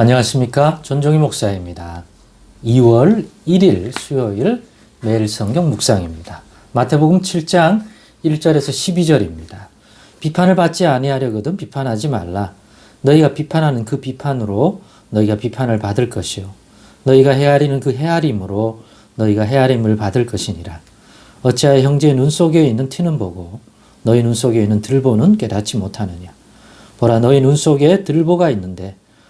안녕하십니까. 전종희 목사입니다. 2월 1일 수요일 매일 성경 묵상입니다. 마태복음 7장 1절에서 12절입니다. 비판을 받지 아니하려거든 비판하지 말라. 너희가 비판하는 그 비판으로 너희가 비판을 받을 것이요. 너희가 헤아리는 그 헤아림으로 너희가 헤아림을 받을 것이니라. 어찌하여 형제의 눈 속에 있는 티는 보고 너희 눈 속에 있는 들보는 깨닫지 못하느냐. 보라 너희 눈 속에 들보가 있는데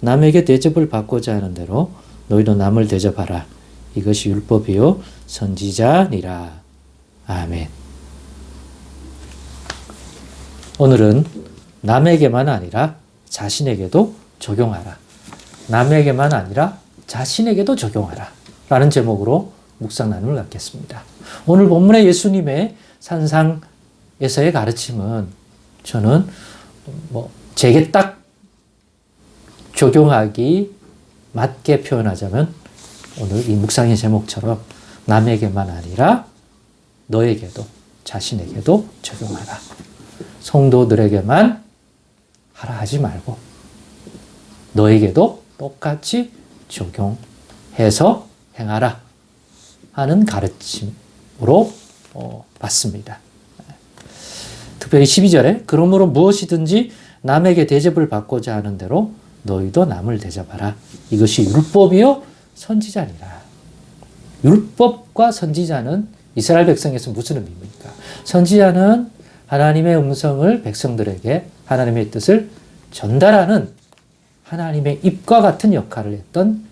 남에게 대접을 받고자 하는 대로 너희도 남을 대접하라. 이것이 율법이요 선지자니라. 아멘. 오늘은 남에게만 아니라 자신에게도 적용하라. 남에게만 아니라 자신에게도 적용하라. 라는 제목으로 묵상 나눔을 갖겠습니다. 오늘 본문의 예수님의 산상에서의 가르침은 저는 뭐 제게 딱 적용하기 맞게 표현하자면 오늘 이 묵상의 제목처럼 남에게만 아니라 너에게도 자신에게도 적용하라. 성도들에게만 하라 하지 말고 너에게도 똑같이 적용해서 행하라 하는 가르침으로 어, 봤습니다. 특별히 12절에 그러므로 무엇이든지 남에게 대접을 받고자 하는 대로 너희도 남을 대접하라. 이것이 율법이요 선지자니라. 율법과 선지자는 이스라엘 백성에서 무슨 의미입니까? 선지자는 하나님의 음성을 백성들에게 하나님의 뜻을 전달하는 하나님의 입과 같은 역할을 했던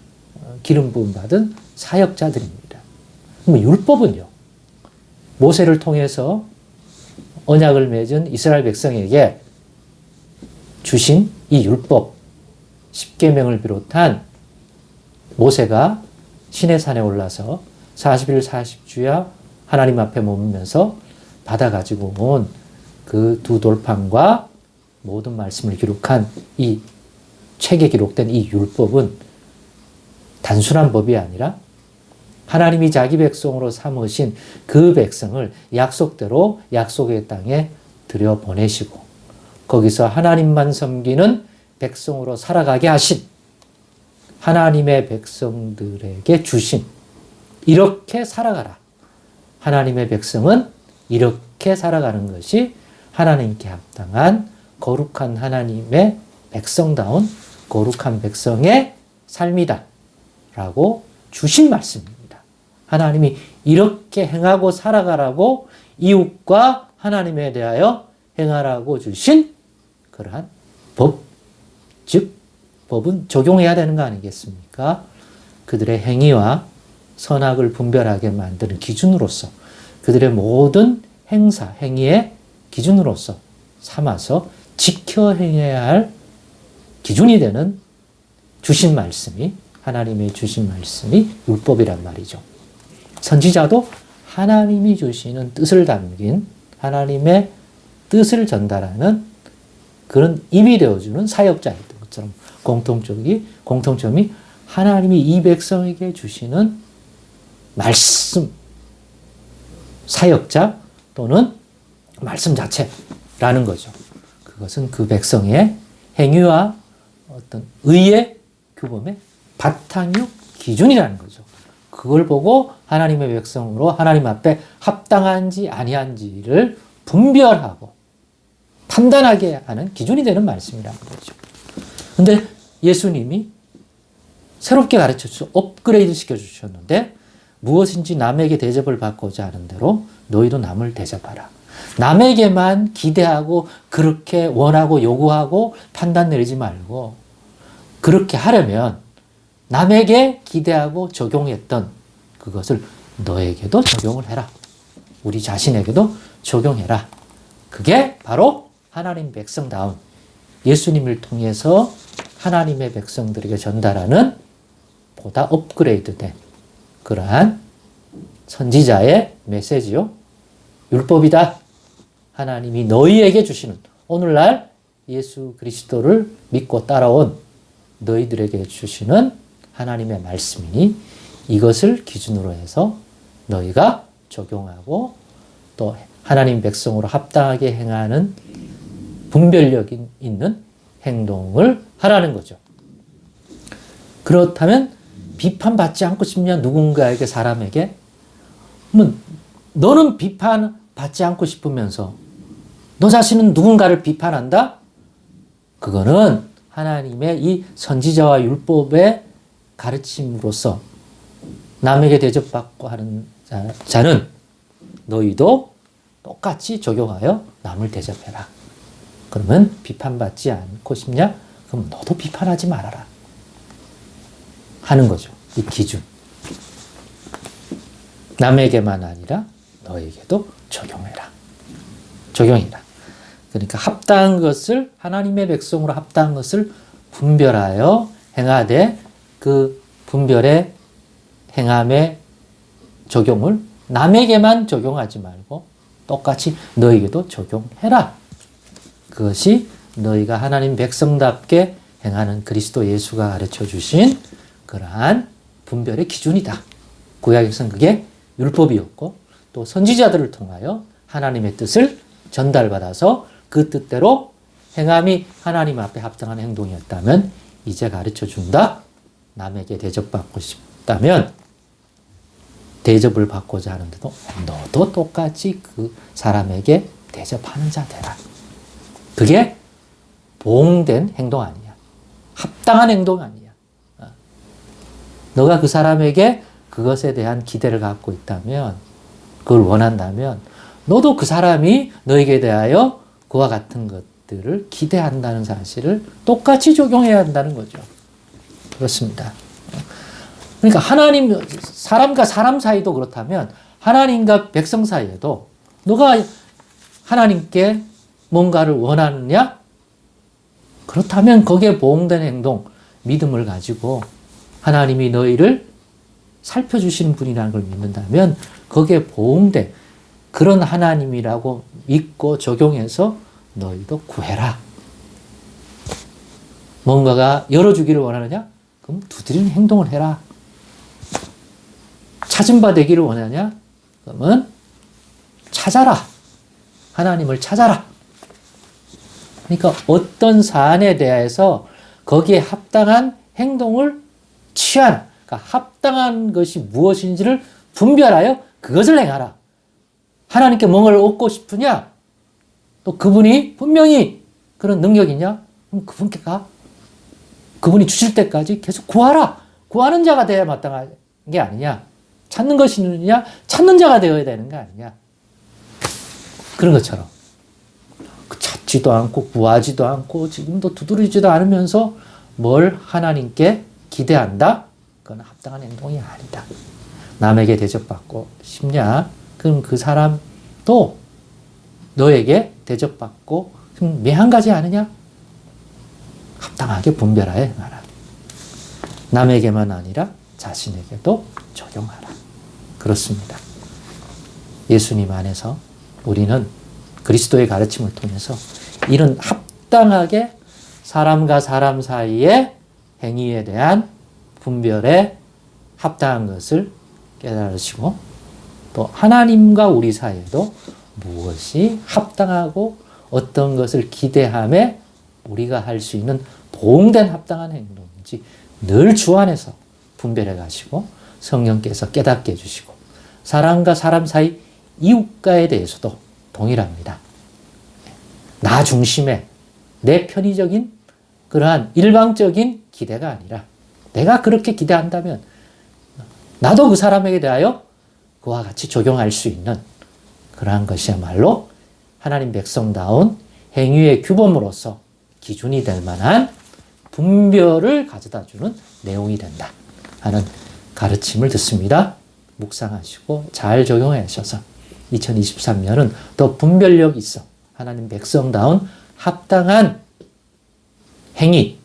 어, 기름 부음 받은 사역자들입니다. 그럼 율법은요. 모세를 통해서 언약을 맺은 이스라엘 백성에게 주신 이 율법, 십계명을 비롯한 모세가 시내산에 올라서 40일 40주야 하나님 앞에 머물면서 받아 가지고 온 그 두 돌판과 모든 말씀을 기록한 이 책에 기록된 이 율법은 단순한 법이 아니라 하나님이 자기 백성으로 삼으신 그 백성을 약속대로 약속의 땅에 들여 보내시고 거기서 하나님만 섬기는 백성으로 살아가게 하신 하나님의 백성들에게 주신 이렇게 살아가라. 하나님의 백성은 이렇게 살아가는 것이 하나님께 합당한 거룩한 하나님의 백성다운 거룩한 백성의 삶이다. 라고 주신 말씀입니다. 하나님이 이렇게 행하고 살아가라고 이웃과 하나님에 대하여 행하라고 주신 그러한 법, 즉, 법은 적용해야 되는 거 아니겠습니까? 그들의 행위와 선악을 분별하게 만드는 기준으로서 그들의 모든 행사, 행위의 기준으로서 삼아서 지켜 행해야 할 기준이 되는 주신 말씀이 하나님의 주신 말씀이 율법이란 말이죠. 선지자도 하나님이 주시는 뜻을 담긴 하나님의 뜻을 전달하는 그런 입이 되어주는 사역자였던 것처럼 공통적이 공통점이 하나님이 이 백성에게 주시는 말씀 사역자 또는 말씀 자체라는 거죠. 그것은 그 백성의 행위와 어떤 의의 규범의 바탕이요 기준이라는 거죠. 그걸 보고 하나님의 백성으로 하나님 앞에 합당한지 아니한지를 분별하고 판단하게 하는 기준이 되는 말씀이라는 거죠. 근데 예수님이 새롭게 가르쳐 주셔 업그레이드 시켜 주셨는데 무엇인지 남에게 대접을 받고자 하는 대로 너희도 남을 대접하라. 남에게만 기대하고 그렇게 원하고 요구하고 판단 내리지 말고 그렇게 하려면 남에게 기대하고 적용했던 그것을 너에게도 적용을 해라. 우리 자신에게도 적용해라. 그게 바로 하나님 백성다운 예수님을 통해서 하나님의 백성들에게 전달하는 보다 업그레이드된 그러한 선지자의 메시지요. 율법이다. 하나님이 너희에게 주시는 오늘날 예수 그리스도를 믿고 따라온 너희들에게 주시는 하나님의 말씀이니 이것을 기준으로 해서 너희가 적용하고 또 하나님 백성으로 합당하게 행하는 분별력 있는 행동을 하라는 거죠. 그렇다면 비판받지 않고 싶냐 누군가에게 사람에게 뭐 너는 비판받지 않고 싶으면서 너 자신은 누군가를 비판한다? 그거는 하나님의 이 선지자와 율법의 가르침으로서 남에게 대접받고 하는 자, 는 너희도 똑같이 적용하여 남을 대접해라. 그러면 비판받지 않고 싶냐? 그럼 너도 비판하지 말아라. 하는 거죠. 이 기준. 남에게만 아니라 너에게도 적용해라. 적용이라. 그러니까 합당한 것을 하나님의 백성으로 합당한 것을 분별하여 행하되 그 분별의 행함의 적용을 남에게만 적용하지 말고 똑같이 너에게도 적용해라. 그것이 너희가 하나님 백성답게 행하는 그리스도 예수가 가르쳐 주신 그러한 분별의 기준이다. 구약에서는 그게 율법이었고 또 선지자들을 통하여 하나님의 뜻을 전달받아서 그 뜻대로 행함이 하나님 앞에 합당한 행동이었다면 이제 가르쳐 준다. 남에게 대접받고 싶다면 대접을 받고자 하는데도 너도 똑같이 그 사람에게 대접하는 자 되라. 그게 봉된 행동 아니야. 합당한 행동 아니야. 어. 너가 그 사람에게 그것에 대한 기대를 갖고 있다면, 그걸 원한다면, 너도 그 사람이 너에게 대하여 그와 같은 것들을 기대한다는 사실을 똑같이 적용해야 한다는 거죠. 그렇습니다. 그러니까 하나님, 사람과 사람 사이도 그렇다면 하나님과 백성 사이에도 너가 하나님께 뭔가를 원하느냐? 그렇다면 거기에 보응된 행동, 믿음을 가지고 하나님이 너희를 살펴주시는 분이라는 걸 믿는다면 거기에 보응된 그런 하나님이라고 믿고 적용해서 너희도 구해라. 뭔가가 열어주기를 원하느냐? 그럼 두드리는 행동을 해라. 찾은 바 되기를 원하냐? 그러면 찾아라. 하나님을 찾아라. 그러니까 어떤 사안에 대해서 거기에 합당한 행동을 취한, 그러니까 합당한 것이 무엇인지를 분별하여 그것을 행하라. 하나님께 뭔가를 얻고 싶으냐? 또 그분이 분명히 그런 능력이 있냐? 그럼 그분께 가. 그분이 주실 때까지 계속 구하라. 구하는 자가 되어야 마땅한 게 아니냐? 찾는 것이 느냐? 찾는 자가 되어야 되는 거 아니냐? 그런 것처럼. 찾지도 않고 구하지도 않고 지금도 두드리지도 않으면서 뭘 하나님께 기대한다? 그건 합당한 행동이 아니다. 남에게 대접받고 싶냐? 그럼 그 사람도 너에게 대접받고 매한가지 않으냐? 합당하게 분별하여 행하라. 남에게만 아니라 자신에게도 적용하라. 그렇습니다. 예수님 안에서 우리는 그리스도의 가르침을 통해서 이런 합당하게 사람과 사람 사이의 행위에 대한 분별에 합당한 것을 깨달으시고 또 하나님과 우리 사이에도 무엇이 합당하고 어떤 것을 기대함에 우리가 할 수 있는 도움된 합당한 행동인지 늘 주 안에서 분별해 가시고 성령께서 깨닫게 해주시고 사람과 사람 사이 이웃가에 대해서도 동일합니다. 나 중심의 내 편의적인 그러한 일방적인 기대가 아니라 내가 그렇게 기대한다면 나도 그 사람에게 대하여 그와 같이 적용할 수 있는 그러한 것이야말로 하나님 백성다운 행위의 규범으로서 기준이 될 만한 분별을 가져다 주는 내용이 된다 하는 가르침을 듣습니다. 묵상하시고 잘 적용하셔서 2023년은 더 분별력 있어 하나님 백성다운 합당한 행위,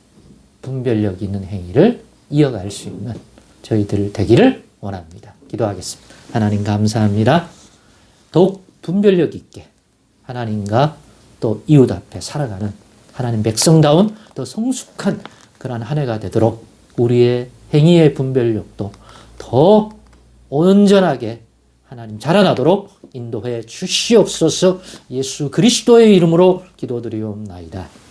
분별력 있는 행위를 이어갈 수 있는 저희들 되기를 원합니다. 기도하겠습니다. 하나님 감사합니다. 더욱 분별력 있게 하나님과 또 이웃 앞에 살아가는 하나님 백성다운 더 성숙한 그러한 한 해가 되도록 우리의 행위의 분별력도 더 온전하게 하나님 자라나도록 인도해 주시옵소서 예수 그리스도의 이름으로 기도드리옵나이다.